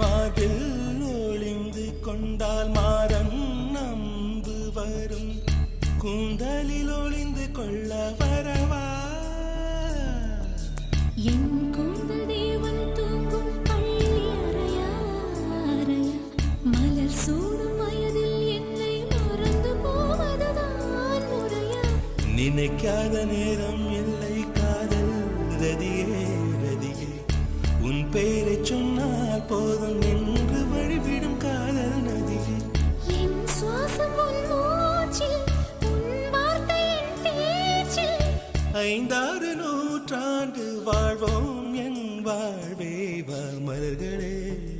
மார்பில் ஒளிந்து கொண்டால் மாறன் நம்பு வரும். கூந்தலில் ஒளிந்து கொள்ள வரவா? என் கூந்தல் தேவன் தூங்கும் பள்ளி அறையா அறையா மலர் சூடும் வயதில் என்னை மறந்து போவதுதான் முறையா நினைக்காத நேரம் இல்லை காதல் ரதியே ரதியே. உன் பெயரை பார்த்தால் போதும் நின்று வழிவிடும் காதல் நதியில் என் சுவாசம் ஐந்தாறு நூற்றாண்டு வாழ்வோம் என் வாழ்வே மலர்களே.